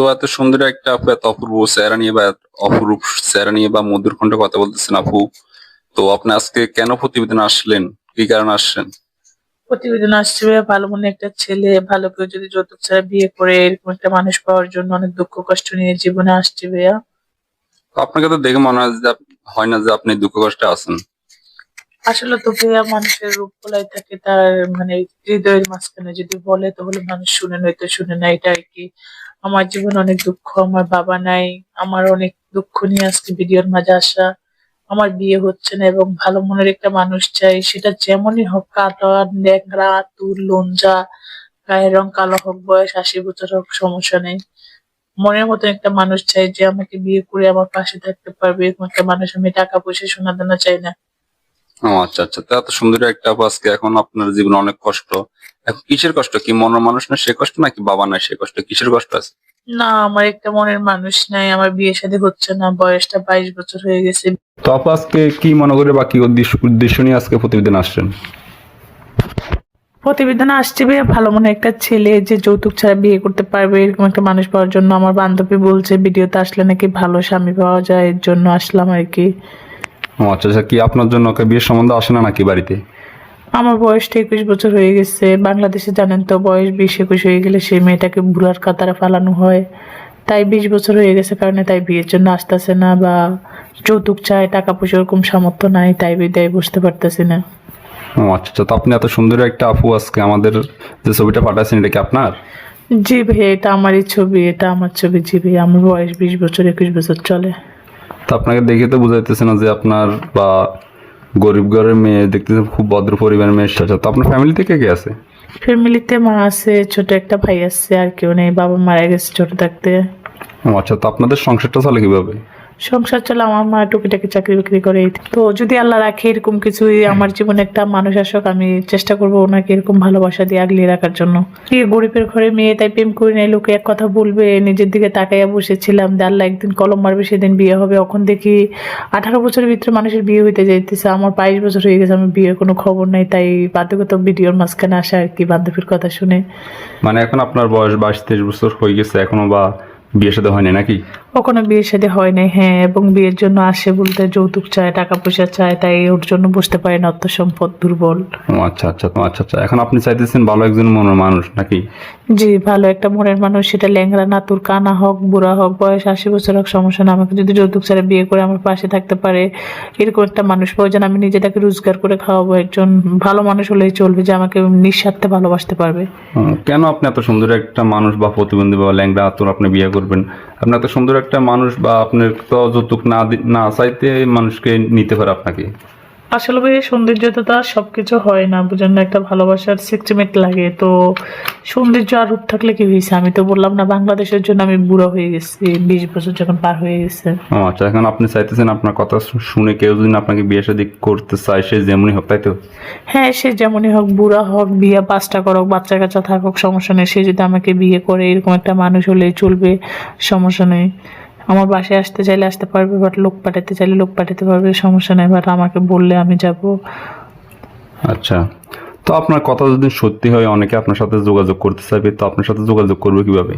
তো এত সুন্দর একটা আপু এত অপূর্ব চেহারা নিয়ে বা অপরূপ চেহারা নিয়ে বা মধুর কণ্ঠে কথা বলতেছেন আপু। তো আপনি আজকে কেন প্রতিবেদন আসলেন? কি কারণে আসছেন? প্রতিবেদন আসছে ভালো মনে একটা ছেলে ভালো কেউ যদি যৌতুক ছাড়া বিয়ে করে এরকম একটা মানুষ পাওয়ার জন্য অনেক দুঃখ কষ্ট নিয়ে জীবনে আসছে ভাইয়া। আপনাকে তো দেখে মনে হয় যে হয় না যে আপনি দুঃখ কষ্টে আছেন। আসলে তো ভাইয়া মানুষের রূপ বলাই থাকে তার মানে হৃদয়ের মাঝখানে যদি বলে, তাহলে মানুষ শুনে নয়তো শুনে না এটা আর কি। আমার জীবনে অনেক দুঃখ, আমার বাবা নাই, আমার অনেক দুঃখ নিয়ে আজকে ভিডিওর মাঝে আসা। আমার বিয়ে হচ্ছে না এবং ভালো মনের একটা মানুষ চাই, সেটা যেমনই হোক কাটা ন্যাংরা তুর লঞ্জা, গায়ের রং কালো হোক, বয়স আশি বছর হোক, সমস্যা নেই। মনের মতো একটা মানুষ চাই যে আমাকে বিয়ে করে আমার পাশে থাকতে পারবে। এরকম একটা মানুষ আমি টাকা পয়সা সোনা দানা চাই না। ও আচ্ছা আচ্ছা। তো এত সুন্দর একটা আপু আজকে। এখন আপনার জীবনে অনেক কষ্ট। এখন কিসের কষ্ট? কি মনের মানুষ না সে কষ্ট নাকি বাবা নাই সে কষ্ট? কিসের কষ্ট আছে? না আমার একটা মনের মানুষ নাই। আমার বিয়ে শাদী হচ্ছে না। বয়সটা বাইশ বছর হয়ে গেছে। তো আপু আজকে কি মনে করে বা কি উদ্দেশ্য নিয়ে আজকে প্রতিবেদন আসছেন? প্রতিবেদন আসছে ভাইয়া। ভালো মনে একটা ছেলে যে যৌতুক ছাড়া বিয়ে করতে পারবে এরকম একটা মানুষ পাওয়ার জন্য। আমার বান্ধবী বলছে ভিডিওতে আসলে নাকি ভালো স্বামী পাওয়া যায়। এর জন্য আসলাম আর কি। আচ্ছা আচ্ছা কি আপনার জন্য ওকে বিয়ের সম্বন্ধে আসে না নাকি বাড়িতে? আমার বয়সটা একুশ বছর হয়ে গেছে বাংলাদেশে জানেন তো বয়স বিশ একুশ হয়ে গেলে সেই মেয়েটাকে বুড়ার কাতারে ফালানো হয়। তাই বিশ বছর হয়ে গেছে কারণে তাই বিয়ের জন্য আসতেছে না বা যৌতুক চায় টাকা পয়সা ওরকম সামর্থ্য নাই তাই বিদায় বুঝতে পারতেছি না। ও আচ্ছা আচ্ছা তো আপনি এত সুন্দর একটা আপু আজকে আমাদের যে ছবিটা পাঠাচ্ছেন এটা কি আপনার? জি ভাই এটা আমারই ছবি এটা আমার ছবি জি ভাই আমার বয়স বিশ বছর একুশ বছর চলে। তো আপনাকে দেখে তো বুঝাইতেছে না যে আপনার বা গরিব ঘরের মেয়ে দেখতেছে খুব ভদ্র পরিবারের মেয়ে সাথে। তো আপনার ফ্যামিলি থেকে কে আছে? ফ্যামিলিতে মা আছে ছোট একটা ভাই আছে আর কেউ নেই। বাবা মারা গেছে ছোট থাকতে। আচ্ছা তো আপনাদের সংসারটা চলে কীভাবে? সংসার চলে আমার মা টুকিটাকি চাকরি বাকরি করে তো যদি আল্লাহ রাখে এরকম কিছু আমার জীবনে একটা মানুষ আসুক, আমি চেষ্টা করব ওনাকে এরকম ভালোবাসা দিয়ে আগলিয়ে রাখার জন্য। এই গরিবের ঘরে মেয়ে, তাই প্রেম করে নেই, লোকে এক কথা বলবে, নিজের দিকে তাকাইয়া বসেছিলাম, যে আল্লাহ একদিন কলম মারবে, সেদিন বিয়ে হবে। এখন দেখি আঠারো বছরের ভিতরে মানুষের বিয়ে হইতে যাইতেছে, আমার বাইশ বছর হয়ে গেছে আমার বিয়ের কোনো খবর নাই, তাই বাধ্যগত ভিডিওর মাঝখানে আসা আর কি বান্ধবীর কথা শুনে। মানে এখন আপনার বয়স বাইশ তেইশ বছর হয়ে গেছে, এখনও বা বিয়ে সাথে হয়নি নাকি? কখনো বিয়ের সাথে হয় নাই হ্যাঁ এবং বিয়ের জন্য আসে বলতে যৌতুক চায় টাকা পয়সা চায় তাই ওর জন্য বুঝতে পারে না অর্থ সম্পদ দুর্বল। ও আচ্ছা আচ্ছা তো আচ্ছা আচ্ছা এখন আপনি চাইতেছেন ভালো একজন মনের মানুষ নাকি? জি ভালো একটা মনের মানুষ সেটা ল্যাংরা না তোর কানা হোক বুড়া হোক বয়স আশি বছর হোক সমস্যা না আমাকে যদি যৌতুক ছাড়া বিয়ে করে আমার পাশে থাকতে পারে এরকম একটা মানুষ প্রয়োজন আমি নিজেটাকে রোজগার করে খাওয়াবো একজন ভালো মানুষ হলেই চলবে যে আমাকে নিঃস্বার্থে ভালোবাসতে পারবে। কেন আপনি এত সুন্দর একটা মানুষ বা প্রতিবন্ধী বা ল্যাংড়া আতুর আপনি বিয়ে করবেন। আপনি এত সুন্দর একটা মানুষ বা আপনার তো যৌতুক না না চাইতে মানুষকে নিতে পারে আপনাকে। আসলে ভাই সৌন্দর্য তো তার সবকিছু হয় না বুঝেন না একটা ভালোবাসার সিক্সটিমেট লাগে। তো সৌন্দর্য আর রূপ থাকলে কি হয়েছে? আমি তো বললাম না বাংলাদেশের জন্য আমি বুড়ো হয়ে গেছি বিশ বছর যখন পার হয়ে গেছে। ও আচ্ছা এখন আপনি চাইতেছেন আপনার কথা শুনে কেউ যদি আপনাকে বিয়ে শাদী করতে চায় সে যেমনই হোক তাই তো? হ্যাঁ সে যেমনই হোক বুড়া হোক বিয়ে পাঁচটা করুক বাচ্চা কাচ্চা থাকুক সমস্যা নেই। সে যদি আমাকে বিয়ে করে এরকম একটা মানুষ হলে চলবে সমস্যা নেই। আমার বাসায় আসতে চাইলে আসতে পারবে বাট লোক পাঠাতে চাইলে লোক পাঠাতে পারবে সমস্যা নাই বাট আমাকে বললে আমি যাব। আচ্ছা তো আপনার কথা যদি সত্যি হয়, অনেকে আপনার সাথে যোগাযোগ করতে চাইবে, তো আপনার সাথে যোগাযোগ করবে কীভাবে?